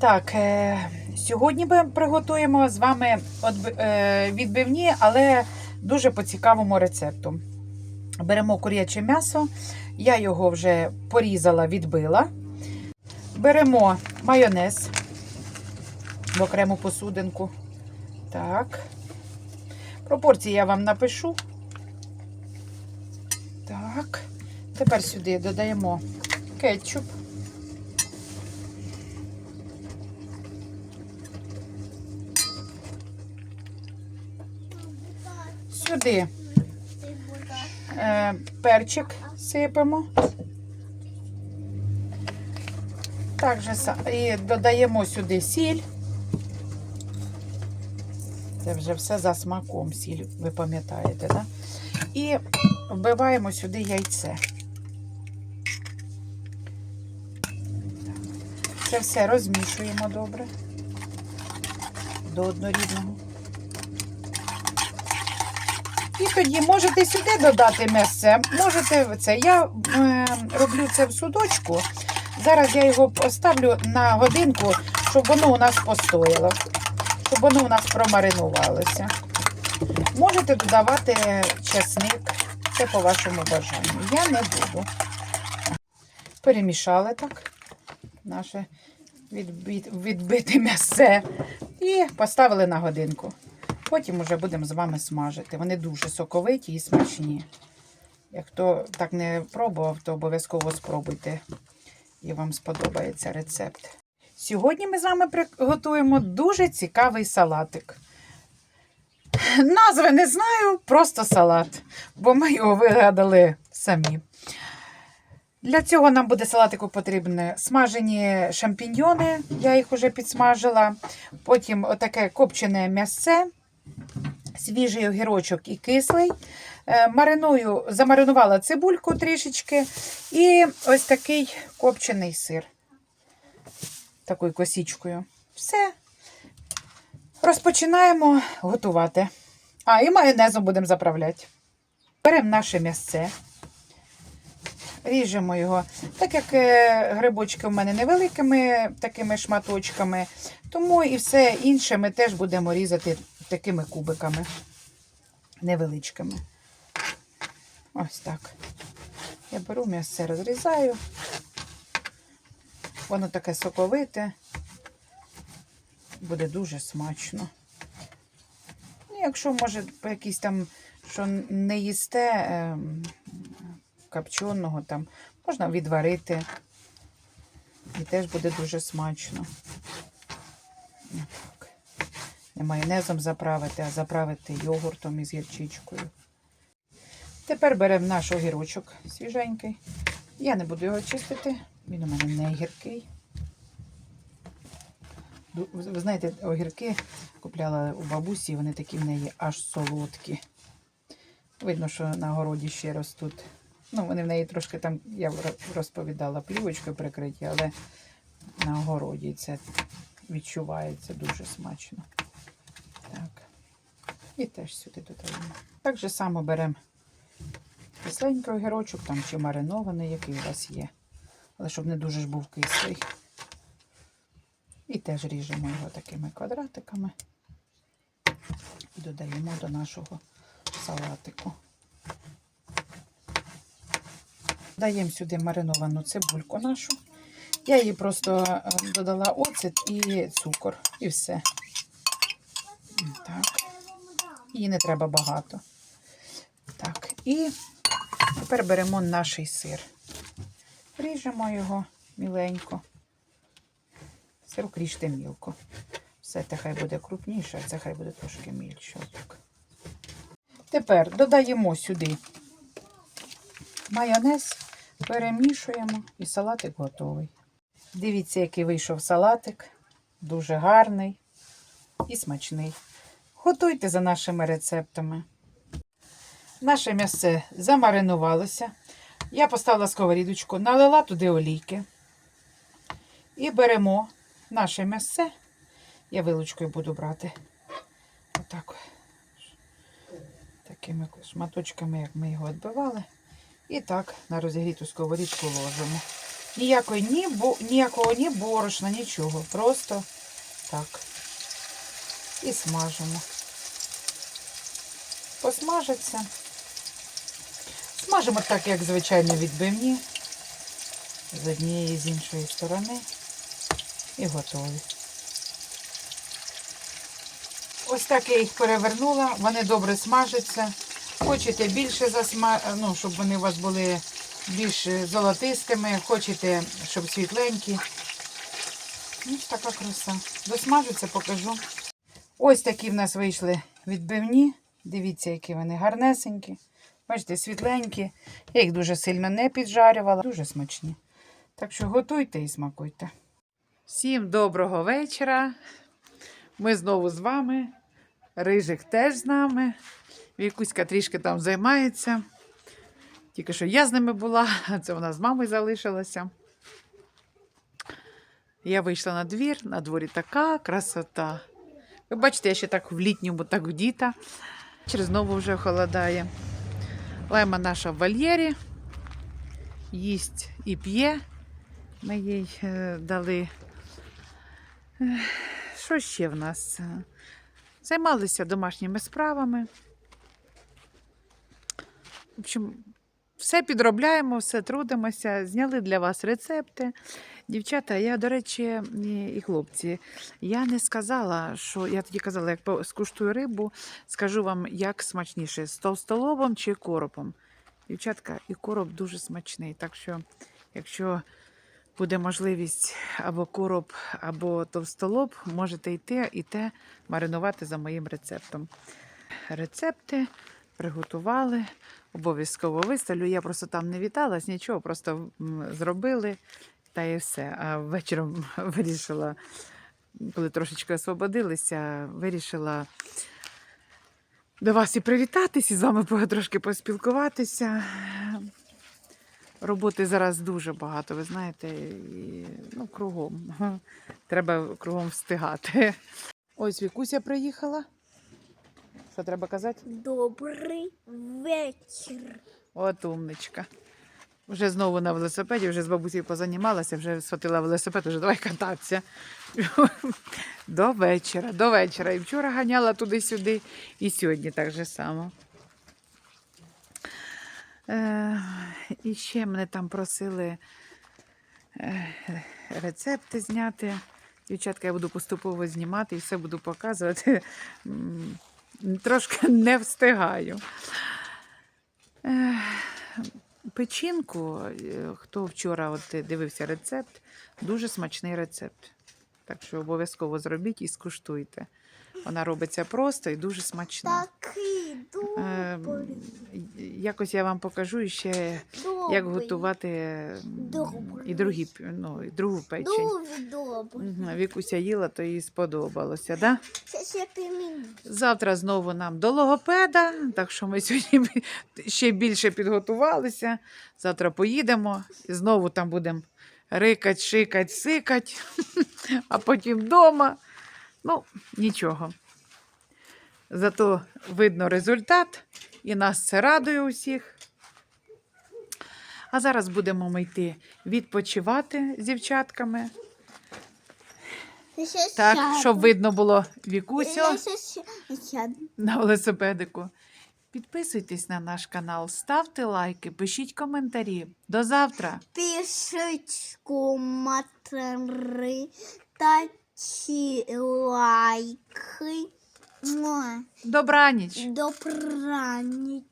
Так, е, сьогодні ми приготуємо з вами е, відбивні, але дуже по цікавому рецепту. Беремо куряче м'ясо, я його вже порізала, відбила. Беремо майонез в окрему посудинку. Так. Пропорції я вам напишу. Так. Тепер сюди додаємо кетчуп. Сюди е, перчик сипемо. Так же і додаємо сюди сіль. Це вже все за смаком сіль, ви пам'ятаєте, да? І вбиваємо сюди яйце. Це все розмішуємо добре до однорідного. І тоді можете сюди додати м'ясце, можете це. Я е, роблю це в судочку. Зараз я його поставлю на годинку, щоб воно у нас постояло, щоб воно у нас промаринувалося. Можете додавати чесник, це по вашому бажанню. Я не буду. Перемішали так наше відбите м'ясце і поставили на годинку. Потім вже будемо з вами смажити. Вони дуже соковиті і смачні. Як хто так не пробував, то обов'язково спробуйте. І вам сподобається рецепт. Сьогодні ми з вами приготуємо дуже цікавий салатик. Назви не знаю, просто салат, бо ми його вигадали самі. Для цього нам буде салатику потрібні смажені шампіньйони, я їх вже підсмажила. Потім отаке копчене м'ясце, свіжий огірочок і кислий. Е, Мариную, замаринувала цибульку трішечки. І ось такий копчений сир. Такою косічкою. Все. Розпочинаємо готувати. А, і майонезом будемо заправляти. Беремо наше м'ясце. Ріжемо його. Так як е, грибочки в мене невеликими такими шматочками, тому і все інше ми теж будемо різати такими кубиками невеличкими. Ось так. Я беру м'ясце, розрізаю. Воно таке соковите. Буде дуже смачно. Ну, якщо, може, якісь там, що не їсте ем, копченого, там, можна відварити. І теж буде дуже смачно. Отак. Не майонезом заправити, а заправити йогуртом із гірчичкою. Тепер беремо наш огірочок свіженький. Я не буду його чистити, він у мене не гіркий. Ви знаєте, огірки купляла у бабусі, вони такі в неї аж солодкі. Видно, що на городі ще ростуть. Ну, вони в неї трошки там, я ро- розповідала, плівочкою прикриті, але на огороді це відчувається дуже смачно. Так. І теж сюди додаємо. Так же само беремо кисленький огірочок, там чи маринований, який у вас є. Але щоб не дуже ж був кислий. І теж ріжемо його такими квадратиками і додаємо до нашого салатику. Даємо сюди мариновану цибульку нашу. Я її просто е, додала оцет і цукор, і все. Так. Її не треба багато. Так, і тепер беремо наш сир. Ріжемо його міленько. Сирок ріжте мілко. Все це хай буде крупніше, а це хай буде трошки мільше. Тепер додаємо сюди майонез, перемішуємо і салатик готовий. Дивіться, який вийшов салатик. Дуже гарний і смачний. Готуйте за нашими рецептами. Наше м'ясце замаринувалося. Я поставила сковорідочку, налила туди олійки. І беремо наше м'ясце. Я вилочкою буду брати. Отак. Такими шматочками, як ми його відбивали. І так на розігріту сковорідку ложимо. Ніякої ні, бо, ніякого ні борошна, нічого. Просто так. І смажимо. Посмажиться. Смажимо так, як звичайно відбивні. З однієї і з іншої сторони. І готові. Ось так я їх перевернула, вони добре смажаться. Хочете більше засма... ну, щоб вони у вас були більш золотистими, хочете, щоб світленькі. Ну, така краса. Досмажуться, покажу. Ось такі в нас вийшли відбивні. Дивіться, які вони гарнесенькі. Бачите, світленькі. Я їх дуже сильно не піджарювала. Дуже смачні. Так що готуйте і смакуйте. Всім доброго вечора. Ми знову з вами. Рижик теж з нами. Вікуська трішки там займається. Тільки що я з ними була, а це вона з мамою залишилася. Я вийшла на двір, на дворі така красота. Ви бачите, я ще так в літньому, так вдіта. Через знову вже холодає. Лайма наша в вольєрі. Їсть і п'є. Ми їй е, дали. Що ще в нас? Займалися домашніми справами. В общем, все підробляємо, все трудимося. Зняли для вас рецепти. Дівчата, я, до речі, і хлопці, я не сказала, що я тоді казала, як скуштую рибу, скажу вам, як смачніше з товстолобом чи коропом. Дівчатка, і короб дуже смачний. Так що, якщо буде можливість або короб, або товстолоб, можете йти і те маринувати за моїм рецептом. Рецепти приготували, обов'язково виставлю. Я просто там не віталась, нічого, просто зробили та і все. А вечором вирішила, коли трошечки освободилися, вирішила до вас і привітатись, і з вами трошки поспілкуватися. Роботи зараз дуже багато, ви знаєте, і, ну, кругом. Треба кругом встигати. Ось Вікуся приїхала. Що треба казати? Добрий вечір. От умничка. Вже знову на велосипеді, вже з бабусею позанімалася, вже схватила велосипед, вже давай кататися. До вечора, до вечора. І вчора ганяла туди-сюди, і сьогодні так же само. Е, і ще мене там просили е, рецепти зняти. Дівчатка, я буду поступово знімати і все буду показувати. Трошки не встигаю. Е, Печінку, хто вчора от дивився рецепт, дуже смачний рецепт. Так що обов'язково зробіть і скуштуйте. Вона робиться просто і дуже смачна. Добрий. Якось я вам покажу ще, як готувати і, другі, ну, і другу печень. Вікуся їла, то їй сподобалося. Да? Завтра знову нам до логопеда, так що ми сьогодні ще більше підготувалися. Завтра поїдемо і знову там будемо рикать, шикать, сикать, а потім вдома. Ну, нічого. Зато видно результат, і нас це радує усіх. А зараз будемо ми йти відпочивати з дівчатками. Так, щоб видно було Вікусю на велосипедику. Підписуйтесь на наш канал, ставте лайки, пишіть коментарі. До завтра! Пишіть коментарі та лайки. Добраніч! Добраніч.